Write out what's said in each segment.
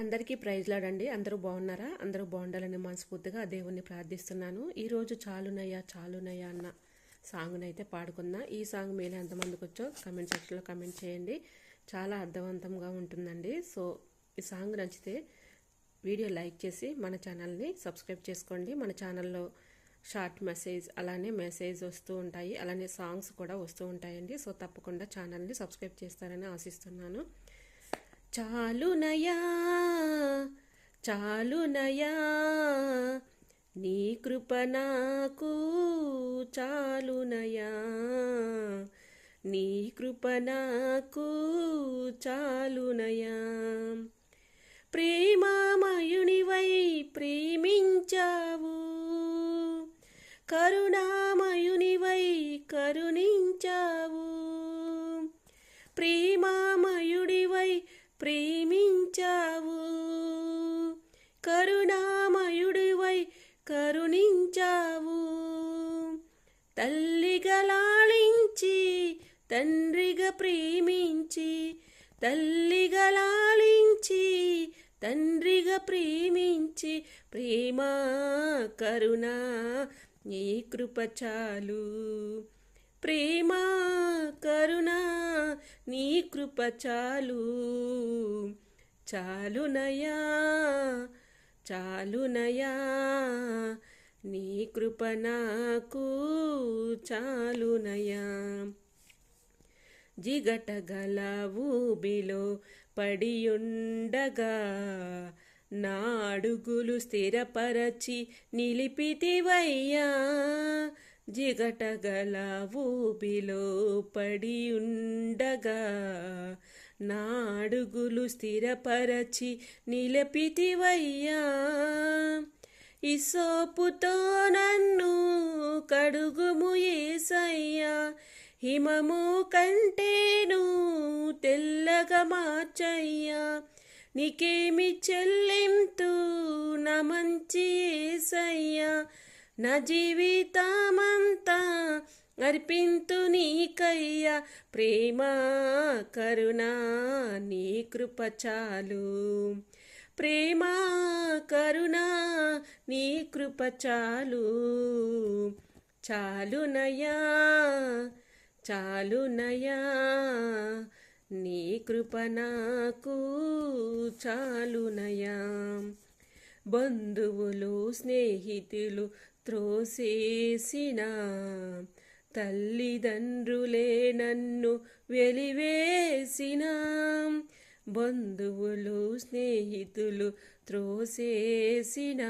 అందరికీ ప్రైజ్ లాడండి. అందరూ బాగున్నారా? అందరూ బాగుండాలని మనస్ఫూర్తిగా దేవుణ్ణి ప్రార్థిస్తున్నాను. ఈరోజు చాలునయ్యా చాలునయ్యా అన్న సాంగ్ని అయితే పాడుకుందాం. ఈ సాంగ్ మీరు ఎంతమందికి వచ్చో కమెంట్ సెక్షన్లో కమెంట్ చేయండి. చాలా అర్థవంతంగా ఉంటుందండి. సో ఈ సాంగ్ నచ్చితే వీడియో లైక్ చేసి మన ఛానల్ని సబ్స్క్రైబ్ చేసుకోండి. మన ఛానల్లో షార్ట్ మెసేజ్ అలానే మెసేజ్ వస్తూ ఉంటాయి. అలానే సాంగ్స్ కూడా వస్తూ ఉంటాయండి. సో తప్పకుండా ఛానల్ని సబ్స్క్రైబ్ చేస్తారని ఆశిస్తున్నాను. చాలునయా? చాలునయా? నీ కృప నాకు చాలునయా? నీ కృప నాకు చాలునయా? ప్రేమామయునివై ప్రేమించావు. కరుణా ప్రేమించావు. కరుణామయుడివై కరుణించావు. తల్లిగా లాలించి తండ్రిగా ప్రేమించి తల్లిగా లాలించి తండ్రిగా ప్రేమించి ప్రేమ కరుణ నీ కృప చాలు. ప్రేమ కరుణ నీ కృప చాలు. చాలునయా చాలునయా నీ కృప నాకు చాలునయా జిగటగల ఊబిలో పడియుండగా నాడుగులు స్థిరపరచి నిలిపితివయ్యా. జిగటగల పడి ఉండగా నాడుగులు స్థిరపరచి నిలపితివయ్యా. ఇసోపుతో నన్ను కడుగుము ఏసయ్యా. హిమము కంటేను తెల్లగా మార్చయ్యా. నీకేమి చెల్లింతు నా మంచి ఏసయ్యా. నా జీవితా అర్పింతు నీకయ్యా ప్రేమ కరుణ నీ కృప చాలు. ప్రేమ కరుణ నీ కృప చాలు. చాలునయా చాలునయా నీ కృప నాకు చాలునయా బంధువులు స్నేహితులు త్రోసేసిన తల్లిదండ్రులే నన్ను వెలివేసిన. బంధువులు స్నేహితులు త్రోసేసిన.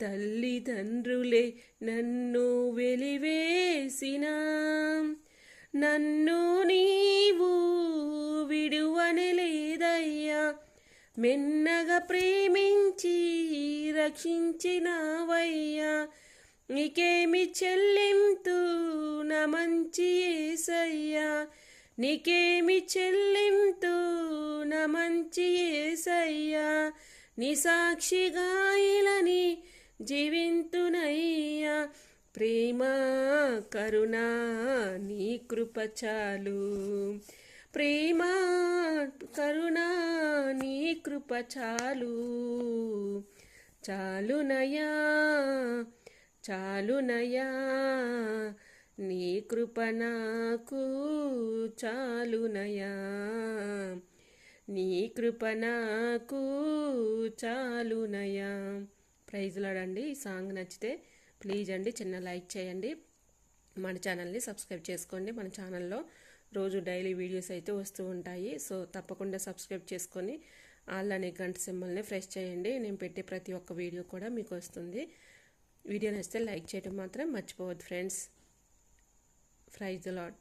తల్లిదండ్రులే నన్ను వెలివేసిన. నన్ను నీవు విడువని లేదయ్యా. మెన్నగా ప్రేమించి రక్షించినవయ్యా. నీకేమి చెల్లింతు నా మంచి ఏసయ్యా. నీకేమి చెల్లింతు నా మంచి ఏసయ్యా. నీ సాక్షిగా ఇలని జీవింతునయ్యా. ప్రేమ కరుణ నీ కృప చాలు. ప్రేమ కరుణ నీ కృప చాలు. చాలునయా చాలునయా నీ కృప నాకు చాలునయా నీ కృప నాకు చాలునయా ప్రైజ్లాడండి ఈ సాంగ్ నచ్చితే ప్లీజ్ అండి చిన్న లైక్ చేయండి. మన ఛానల్ని సబ్స్క్రైబ్ చేసుకోండి. మన ఛానల్లో రోజు డైలీ వీడియోస్ అయితే వస్తూ ఉంటాయి. సో తప్పకుండా సబ్స్క్రైబ్ చేసుకొని ఆల్ అనే గంట సింబల్ని ఫ్రెష్ చేయండి. నేను పెట్టే ప్రతి ఒక్క వీడియో కూడా మీకు వస్తుంది. వీడియో నచ్చితే లైక్ చేయడం మాత్రం మర్చిపోవద్దు ఫ్రెండ్స్. Praise lord